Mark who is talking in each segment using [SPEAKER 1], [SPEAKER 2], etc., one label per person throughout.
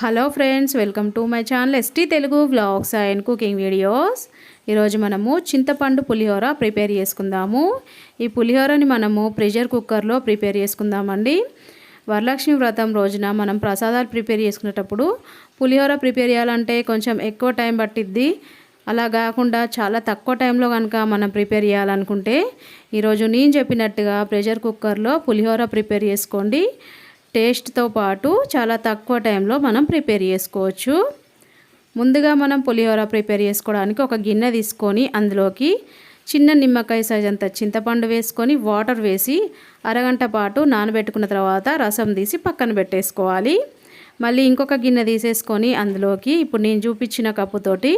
[SPEAKER 1] Hello friends welcome to my channel ST Telugu vlogs and cooking videos. ఈరోజు మనము చింతపండు పులిహోర prepare చేసుకుందాము. ఈ పులిహోరని మనము ప్రెషర్ కుక్కర్లో ప్రిపేర్ చేసుకుందామండి. వరలక్ష్మి వ్రతం రోజున మనం ప్రసాదాలు ప్రిపేర్ చేసుకునేటప్పుడు పులిహోర ప్రిపేర్ చేయాలంటే కొంచెం ఎక్కువ టైం పట్టిద్ది. అలా కాకుండా చాలా తక్కువ టైంలో కనుక మనం ప్రిపేర్ చేయాలనుకుంటే ఈరోజు నేను చెప్పినట్టుగా ప్రెషర్ కుక్కర్లో పులిహోర ప్రిపేర్ చేసుకోండి. టేస్ట్తో పాటు చాలా తక్కువ టైంలో మనం ప్రిపేర్ చేసుకోవచ్చు. ముందుగా మనం పులిహోర ప్రిపేర్ చేసుకోవడానికి ఒక గిన్నె తీసుకొని అందులోకి చిన్న నిమ్మకాయ సైజ్ అంత చింతపండు వేసుకొని వాటర్ వేసి అరగంట పాటు నానబెట్టుకున్న తర్వాత రసం తీసి పక్కన పెట్టేసుకోవాలి. మళ్ళీ ఇంకొక గిన్నె తీసేసుకొని అందులోకి ఇప్పుడు నేను చూపించిన కప్పుతోటి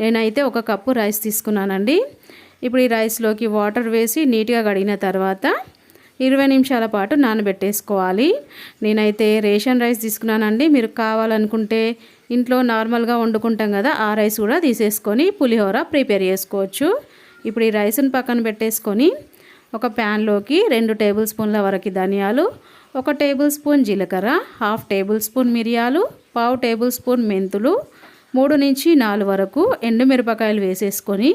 [SPEAKER 1] నేనైతే ఒక కప్పు రైస్ తీసుకున్నానండి. ఇప్పుడు ఈ రైస్లోకి వాటర్ వేసి నీట్గా కడిగిన తర్వాత ఇరవై నిమిషాల పాటు నానబెట్టేసుకోవాలి. నేనైతే రేషన్ రైస్ తీసుకున్నానండి. మీరు కావాలనుకుంటే ఇంట్లో నార్మల్గా వండుకుంటాం కదా ఆ రైస్ కూడా తీసేసుకొని పులిహోర ప్రిపేర్ చేసుకోవచ్చు. ఇప్పుడు ఈ రైస్ని పక్కన పెట్టేసుకొని ఒక ప్యాన్లోకి రెండు టేబుల్ స్పూన్ల వరకు ధనియాలు ఒక టేబుల్ స్పూన్ జీలకర్ర హాఫ్ టేబుల్ స్పూన్ మిరియాలు పావు టేబుల్ స్పూన్ మెంతులు మూడు నుంచి నాలుగు వరకు ఎండుమిరపకాయలు వేసేసుకొని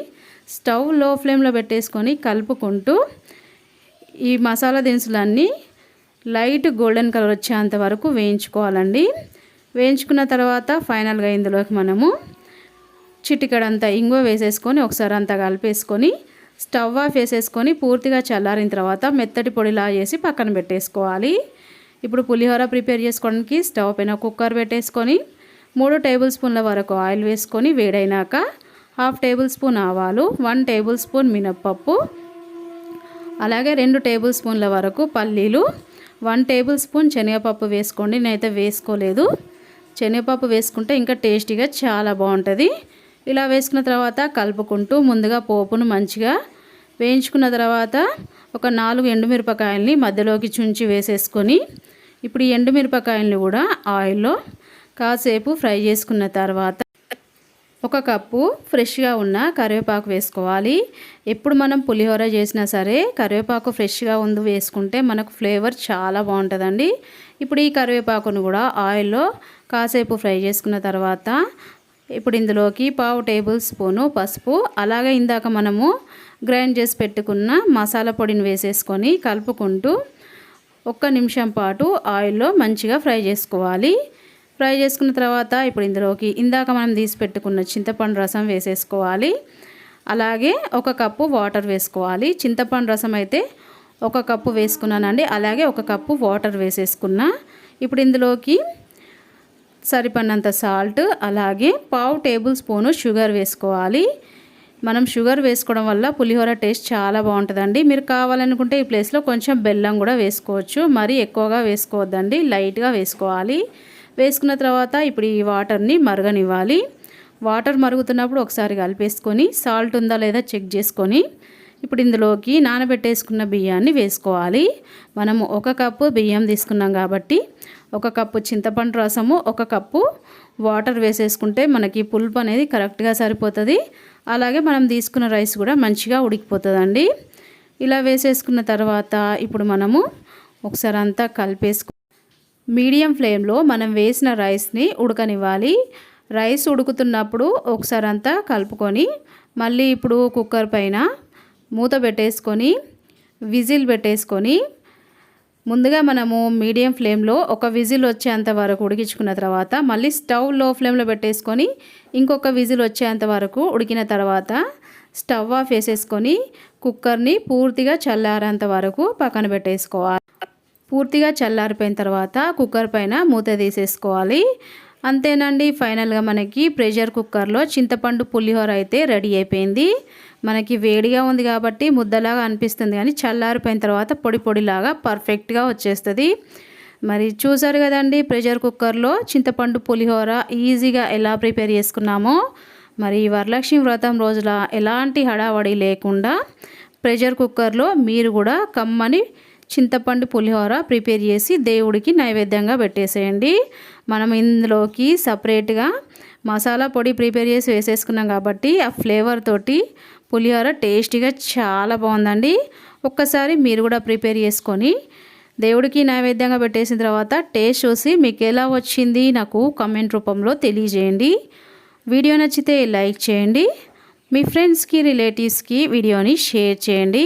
[SPEAKER 1] స్టవ్లో ఫ్లేమ్లో పెట్టేసుకొని కలుపుకుంటూ ఈ మసాలా దినుసులన్నీ లైట్ గోల్డెన్ కలర్ వచ్చేంత వరకు వేయించుకోవాలండి. వేయించుకున్న తర్వాత ఫైనల్గా ఇందులోకి మనము చిటికడంతా ఇంగువ వేసేసుకొని ఒకసారి అంతా కలిపేసుకొని స్టవ్ ఆఫ్ వేసేసుకొని పూర్తిగా చల్లారిన తర్వాత మెత్తటి పొడిలా చేసి పక్కన పెట్టేసుకోవాలి. ఇప్పుడు పులిహోర ప్రిపేర్ చేసుకోవడానికి స్టవ్ పైన కుక్కర్ పెట్టేసుకొని మూడు టేబుల్ స్పూన్ల వరకు ఆయిల్ వేసుకొని వేడైనాక హాఫ్ టేబుల్ స్పూన్ ఆవాలు వన్ టేబుల్ స్పూన్ మినప్పప్పు అలాగే రెండు టేబుల్ స్పూన్ల వరకు పల్లీలు వన్ టేబుల్ స్పూన్ శనగపప్పు వేసుకోండి. నేనైతే వేసుకోలేదు. శనగపప్పు వేసుకుంటే ఇంకా టేస్టీగా చాలా బాగుంటుంది. ఇలా వేసుకున్న తర్వాత కలుపుకుంటూ ముందుగా పోపును మంచిగా వేయించుకున్న తర్వాత ఒక నాలుగు ఎండుమిరపకాయల్ని మధ్యలోకి చుంచి వేసేసుకొని ఇప్పుడు ఈ ఎండుమిరపకాయల్ని కూడా ఆయిల్లో కాసేపు ఫ్రై చేసుకున్న తర్వాత ఒక కప్పు ఫ్రెష్గా ఉన్న కరివేపాకు వేసుకోవాలి. ఎప్పుడు మనం పులిహోర చేసినా సరే కరివేపాకు ఫ్రెష్గా ఉంది వేసుకుంటే మనకు ఫ్లేవర్ చాలా బాగుంటుందండి. ఇప్పుడు ఈ కరివేపాకును కూడా ఆయిల్లో కాసేపు ఫ్రై చేసుకున్న తర్వాత ఇప్పుడు ఇందులోకి పావు టేబుల్ స్పూను పసుపు అలాగే ఇందాక మనము గ్రైండ్ చేసి పెట్టుకున్న మసాలా పొడిని వేసేసుకొని కలుపుకుంటూ ఒక్క నిమిషం పాటు ఆయిల్లో మంచిగా ఫ్రై చేసుకోవాలి. ఫ్రై చేసుకున్న తర్వాత ఇప్పుడు ఇందులోకి ఇందాక మనం తీసి పెట్టుకున్న చింతపండు రసం వేసేసుకోవాలి. అలాగే ఒక కప్పు వాటర్ వేసుకోవాలి. చింతపండు రసం అయితే ఒక కప్పు వేసుకున్నానండి. అలాగే ఒక కప్పు వాటర్ వేసేసుకున్నా. ఇప్పుడు ఇందులోకి సరిపడినంత సాల్ట్ అలాగే పావు టేబుల్ స్పూను షుగర్ వేసుకోవాలి. మనం షుగర్ వేసుకోవడం వల్ల పులిహోర టేస్ట్ చాలా బాగుంటుందండి. మీరు కావాలనుకుంటే ఈ ప్లేస్లో కొంచెం బెల్లం కూడా వేసుకోవచ్చు. మరీ ఎక్కువగా వేసుకోవద్దండి. లైట్గా వేసుకోవాలి. వేసుకున్న తర్వాత ఇప్పుడు ఈ వాటర్ని మరగనివ్వాలి. వాటర్ మరుగుతున్నప్పుడు ఒకసారి కలిపేసుకొని సాల్ట్ ఉందా లేదా చెక్ చేసుకొని ఇప్పుడు ఇందులోకి నానబెట్టేసుకున్న బియ్యాన్ని వేసుకోవాలి. మనము ఒక కప్పు బియ్యం తీసుకున్నాం కాబట్టి ఒక కప్పు చింతపండు రసము ఒక కప్పు వాటర్ వేసేసుకుంటే మనకి పులుపు అనేది కరెక్ట్గా సరిపోతుంది. అలాగే మనం తీసుకున్న రైస్ కూడా మంచిగా ఉడికిపోతుందండి. ఇలా వేసేసుకున్న తర్వాత ఇప్పుడు మనము ఒకసారి అంతా కలిపేసుకు మీడియం ఫ్లేమ్లో మనం వేసిన రైస్ని ఉడకనివ్వాలి. రైస్ ఉడుకుతున్నప్పుడు ఒకసారి అంతా కలుపుకొని మళ్ళీ ఇప్పుడు కుక్కర్ పైన మూత పెట్టేసుకొని విజిల్ పెట్టేసుకొని ముందుగా మనము మీడియం ఫ్లేమ్లో ఒక విజిల్ వచ్చేంత వరకు ఉడికించుకున్న తర్వాత మళ్ళీ స్టవ్లో ఫ్లేమ్లో పెట్టేసుకొని ఇంకొక విజిల్ వచ్చేంత వరకు ఉడికిన తర్వాత స్టవ్ ఆఫ్ వేసేసుకొని కుక్కర్ని పూర్తిగా చల్లారేంత వరకు పక్కన పెట్టేసుకోవాలి. పూర్తిగా చల్లారిపోయిన తర్వాత కుక్కర్ పైన మూత తీసేసుకోవాలి. అంతేనండి ఫైనల్గా మనకి ప్రెషర్ కుక్కర్లో చింతపండు పులిహోర అయితే రెడీ అయిపోయింది. మనకి వేడిగా ఉంది కాబట్టి ముద్దలాగా అనిపిస్తుంది కానీ చల్లారిపోయిన తర్వాత పొడి పొడిలాగా పర్ఫెక్ట్గా వచ్చేస్తుంది. మరి చూసారు కదండి ప్రెషర్ కుక్కర్లో చింతపండు పులిహోర ఈజీగా ఎలా ప్రిపేర్ చేసుకున్నామో. మరి వరలక్ష్మి వ్రతం రోజుల ఎలాంటి హడావడి లేకుండా ప్రెషర్ కుక్కర్లో మీరు కూడా కమ్మని చింతపండు పులిహోర ప్రిపేర్ చేసి దేవుడికి నైవేద్యంగా పెట్టేసేయండి. మనం ఇందులోకి సపరేట్గా మసాలా పొడి ప్రిపేర్ చేసి వేసేసుకున్నాం కాబట్టి ఆ ఫ్లేవర్ తోటి పులిహోర టేస్టీగా చాలా బాగుందండి. ఒక్కసారి మీరు కూడా ప్రిపేర్ చేసుకొని దేవుడికి నైవేద్యంగా పెట్టేసిన తర్వాత టేస్ట్ చూసి మీకు ఎలా వచ్చింది నాకు కమెంట్ రూపంలో తెలియజేయండి. వీడియో నచ్చితే లైక్ చేయండి. మీ ఫ్రెండ్స్కి రిలేటివ్స్కి వీడియోని షేర్ చేయండి.